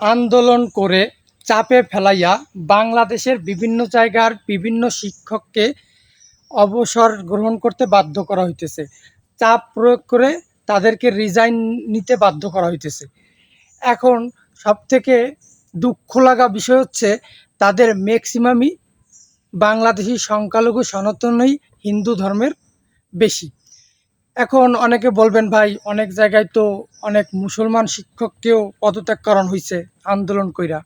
আন্দোলন করে চাপে ফেলাইয়া বাংলাদেশের বিভিন্ন জায়গার বিভিন্ন শিক্ষককে অবসর গ্রহণ করতে বাধ্য করা হইতেছে। চাপ প্রয়োগ করে তাদেরকে রিজাইন নিতে বাধ্য করা হইতেছে। এখন সবথেকে দুঃখ লাগা বিষয় হচ্ছে, তাদের ম্যাক্সিমামই বাংলাদেশি সংখ্যালঘু সনাতনই হিন্দু ধর্মের বেশি। এখন অনেকে বলবেন, ভাই, অনেক জায়গায় তো অনেক মুসলমান শিক্ষককেও পদত্যাগ করানো হয়েছে আন্দোলন কইরা।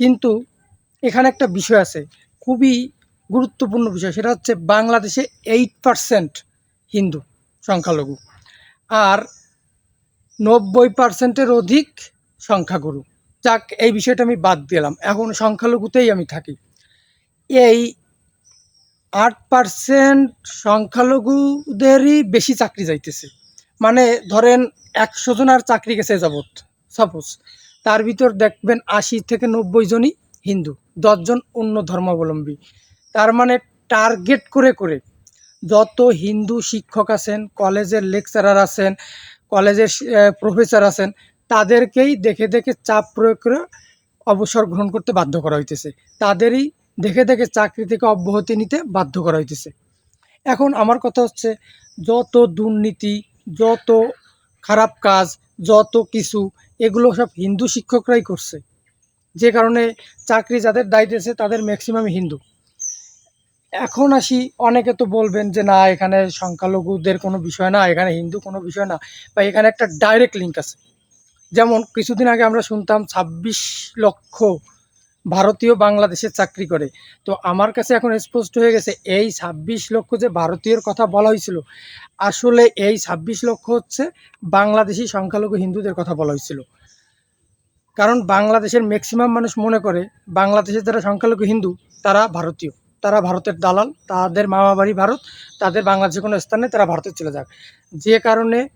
কিন্তু এখানে একটা বিষয় আছে, খুবই গুরুত্বপূর্ণ বিষয়, সেটা হচ্ছে বাংলাদেশে এইট পারসেন্ট হিন্দু সংখ্যালঘু আর নব্বই পার্সেন্টের অধিক সংখ্যাগুরু। যাক, এই বিষয়টা আমি বাদ দিলাম। এখন সংখ্যালঘুতেই আমি থাকি। এই আট পার্সেন্ট সংখ্যালঘুদেরই বেশি চাকরি যাইতেছে। মানে ধরেন একশো জনের চাকরি গেছে যাবত সাপোজ তার ভিতর দেখবেন আশি থেকে নব্বই জনই হিন্দু দশজন অন্য ধর্মাবলম্বী। তার মানে টার্গেট করে করে যত হিন্দু শিক্ষক আছেন, কলেজের লেকচারার আছেন, কলেজের প্রফেসর আছেন, তাদেরকেই দেখে দেখে চাপ প্রয়োগ করে অবসর গ্রহণ করতে বাধ্য করা হইতেছে। তাদেরই দেখে দেখে চাকরি থেকে অব্যাহতি নিতে বাধ্য করা হইতেছে। এখন আমার কথা হচ্ছে, যত দুর্নীতি, যত খারাপ কাজ, যত কিছু, এগুলো সব হিন্দু শিক্ষকরাই করছে। যে কারণে চাকরি যাদের দায়িত্বে তাদের ম্যাক্সিমাম হিন্দু। এখন আসি, অনেকে তো বলবেন যে, না, এখানে সংখ্যালঘুদের কোনো বিষয় না, এখানে হিন্দু কোনো বিষয় না। বা এখানে একটা ডাইরেক্ট লিঙ্ক আছে। যেমন, কিছুদিন আগে আমরা শুনতাম ছাব্বিশ লক্ষ ভারতীয় বাংলাদেশে চাকরি করে। তো আমার কাছে এখন স্পষ্ট হয়ে গেছে, এই ছাব্বিশ লক্ষ যে ভারতীয়র কথা বলা হয়েছিল, আসলে এই ছাব্বিশ লক্ষ হচ্ছে বাংলাদেশি সংখ্যালঘু হিন্দুদের কথা বলা হয়েছিল। কারণ বাংলাদেশের ম্যাক্সিমাম মানুষ মনে করে, বাংলাদেশের যারা সংখ্যালঘু হিন্দু, তারা ভারতীয়। তারা ভারতের দালাল, তাদের মামা বাড়ি ভারত, তাদের বাংলাদেশের কোনো স্থানে তারা ভারতে চলে যাক। যে কারণে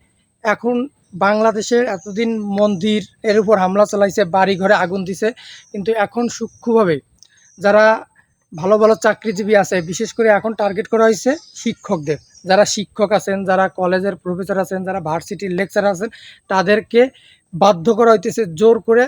এখন বাংলাদেশের এতদিন মন্দির, এর উপর হামলা চালাইছে বাড়ি ঘরে আগুন দিছে, কিন্তু এখন সূক্ষ্মভাবে যারা ভালো ভালো চাকরিজীবী আছে, বিশেষ করে এখন টার্গেট করা হয়েছে শিক্ষকদের। যারা শিক্ষক আছেন, যারা কলেজের প্রফেসর আছেন, যারা ভার্সিটির লেকচার আছেন, তাদেরকে বাধ্য করা হইতেছে জোর করে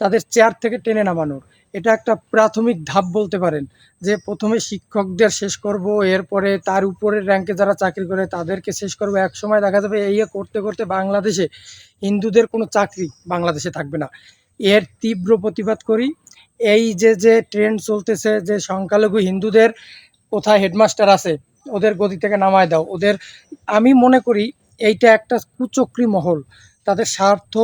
তাদের চেয়ার থেকে টেনে নামানোর। এটা একটা প্রাথমিক ধাপ বলতে পারেন, যে প্রথমে শিক্ষকদের শেষ করব, এরপরে তার উপরের র্যাঙ্কে যারা চাকরি করে তাদেরকে শেষ করব। এক সময় দেখা যাবে এই করতে করতে বাংলাদেশে হিন্দুদের কোনো চাকরি বাংলাদেশে থাকবে না। এর তীব্র প্রতিবাদ করি। এই যে যে ট্রেন্ড চলতেছে, যে সংখ্যালঘু হিন্দুদের কোথায় হেডমাস্টার আছে, ওদের গদি থেকে নামায় দাও, ওদের, আমি মনে করি এইটা একটা কুচক্রী মহল। তাদের স্বার্থ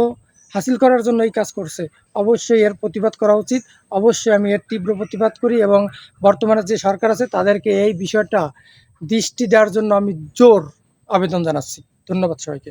হাসিল করার জন্য এই কাজ করছে। অবশ্যই এর প্রতিবাদ করা উচিত। অবশ্যই আমি এর তীব্র প্রতিবাদ করি এবং বর্তমানে যে সরকার আছে তাদেরকে এই বিষয়টা দৃষ্টি দেওয়ার জন্য আমি জোর আবেদন জানাচ্ছি। ধন্যবাদ সবাইকে।